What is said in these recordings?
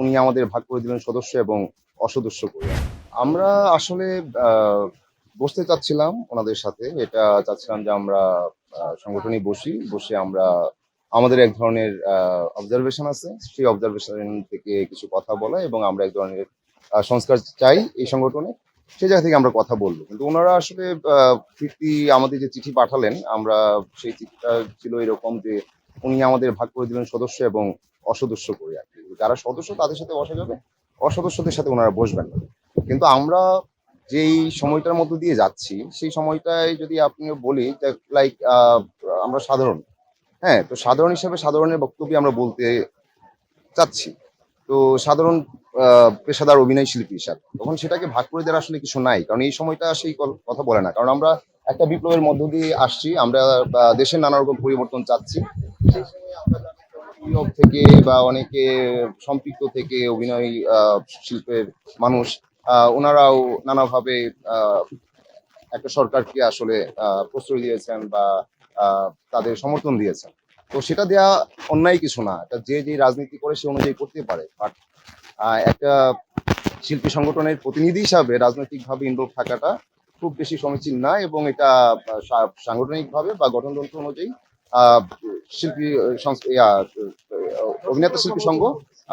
উনি আমাদের ভাগ করে দিলেন সদস্য এবং অসদস্য করে। আমরা আসলে বসতে চাচ্ছিলাম ওনাদের সাথে। এটা চাচ্ছিলাম যে আমরা সংগঠনে বসি। বসে আমরা, আমাদের এক ধরনের অবজারভেশন আছে। সেই অবজারভেশন থেকে কিছু কথা বলা এবং আমরা এক ধরনের সংস্কার চাই এই সংগঠনে। সেই জায়গা থেকে আমরা কথা বলব। কিন্তু ওনারা আসলে ফিরতি আমাদের যে চিঠি পাঠালেন, আমরা সেই চিঠিটা ছিল এরকম যে উনি আমাদের ভাগ করে দিলেন সদস্য এবং অসদস্য করে আর যারা সদস্য তাদের সাথে বসা যাবে, অসদস্যদের সাথে ওনারা বসবেন না। কিন্তু আমরা যেই সময়টার মধ্য দিয়ে যাচ্ছি, সেই সময়টায় যদি আপনি বলি লাইক আমরা সাধারণ। হ্যাঁ তো সাধারণ হিসেবে সাধারণের বক্তব্য আমরা বলতে চাচ্ছি। তো সাধারণ পেশাদার অভিনয় শিল্পী হিসাবে। তখন সেটাকে ভাগ করে দেওয়ার আসলে কিছু নাই। কারণ এই সময়টা সেই কথা বলে না। কারণ আমরা একটা বিপ্লবের মধ্য দিয়ে আসছি। আমরা দেশের নানা রকম পরিবর্তন চাচ্ছি। সেই সময় আমরা জানি যে বিপ্লব থেকে বা অনেকে সম্পৃক্ত থেকে অভিনয় শিল্পের মানুষ ওনারাও নানাভাবে একটা সরকারকে আসলে প্রশ্রয় দিয়েছেন বা তাদের সমর্থন দিয়েছেন। তো সেটা দেয়া অন্যায় কিছু না। যে যে রাজনীতি করে সে অনুযায়ী করতে পারে। বাট একটা শিল্পী সংগঠনের প্রতিনিধি হিসাবে রাজনৈতিকভাবে ইনভলভ থাকাটা খুব বেশি সমীচীন না এবং এটা সাংগঠনিকভাবে বা গঠনতন্ত্র অনুযায়ী শিল্পী অভিনেতা শিল্পী সংঘ,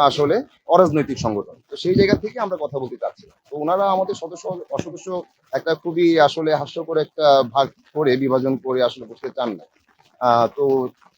আসলে অরাজনৈতিক সংগঠন। তো সেই জায়গা থেকে আমরা কথা বলতে চাচ্ছিলাম তো ওনারা আমাদের সদস্য, অসদস্য একটা খুবই আসলে হাস্যকর একটা ভাগ করে, বিভাজন করে আসলে বসতে চান না। তো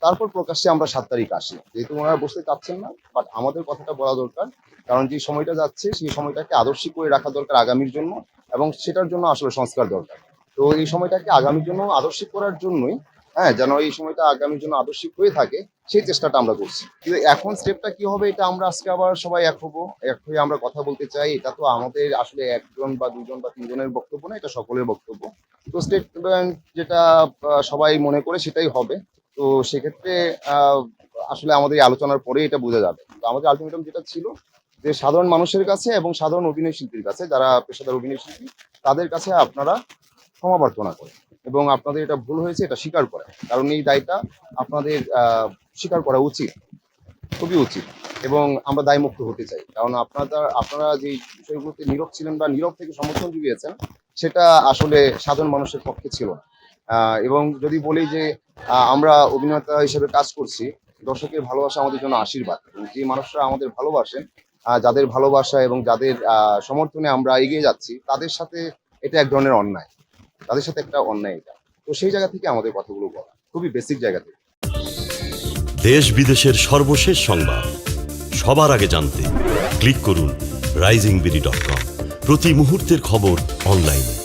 তারপর প্রকাশ্যে আমরা সাত তারিখ আসি। যেহেতু ওনারা বসতে চাচ্ছেন না বাট আমাদের কথাটা বলা দরকার। কারণ যে সময়টা যাচ্ছে, সেই সময়টাকে আদর্শিক করে রাখা দরকার আগামীর জন্য এবং সেটার জন্য আসলে সংস্কার দরকার। তো এই সময়টাকে আগামীর জন্য আদর্শিক করার জন্যই হ্যাঁ যেন এই সময়টা আগামীর জন্য আদর্শিক হয়ে থাকে, সেই চেষ্টাটা আমরা করছি। কিন্তু এখন স্টেপটা কি হবে, এটা আমরা আজকে আবার সবাই এক হব, এক হয়ে আমরা কথা বলতে চাই, এটা তো আমাদের আসলে একজন বা দুজন বা তিনজনের বক্তব্য না, এটা সকলের বক্তব্য। তো স্টেট ব্যাংক যেটা সবাই মনে করে সেটাই হবে। তো সেক্ষেত্রে আসলে আমাদের আলোচনার পরে এটা বোঝা যাবে। তো আমাদের আলটিমেটাম যেটা ছিল যে সাধারণ মানুষের কাছে এবং সাধারণ অভিনয় শিল্পীর কাছে, যারা পেশাদার অভিনয় শিল্পী তাদের কাছে আপনারা ক্ষমা প্রার্থনা করেন। এবং আপনাদের এটা ভুল হয়েছে, এটা স্বীকার করেন কারণ এই দায়টা আপনাদের স্বীকার করা উচিত। খুবই উচিত। এবং আমরা দায়মুক্ত হতে চাই। কারণ আপনারা আপনারা যে বিষয়গুলোতে নীরব ছিলেন বা নীরব থেকে সমর্থন জুগিয়েছেন, সেটা আসলে সাধারণ মানুষের পক্ষে ছিল না। এবং যদি বলি যে আমরা অভিনেতা হিসেবে কাজ করছি, দর্শকের ভালোবাসা আমাদের জন্য আশীর্বাদ। যে মানুষরা আমাদের ভালোবাসেন যাদের ভালোবাসা এবং যাদের সমর্থনে আমরা এগিয়ে যাচ্ছি, তাদের সাথে এটা এক ধরনের অন্যায়। তাদের সাথে একটা অন্যায় এটা। তো সেই জায়গা থেকে আমাদের কথাগুলো বলা। খুবই বেসিক জায়গা থেকে। দেশ বিদেশের সর্বশেষ সংবাদ। সবার আগে জানতে ক্লিক করুন রাইজিং বিডি ডট কম প্রতি মুহূর্তের খবর অনলাইনে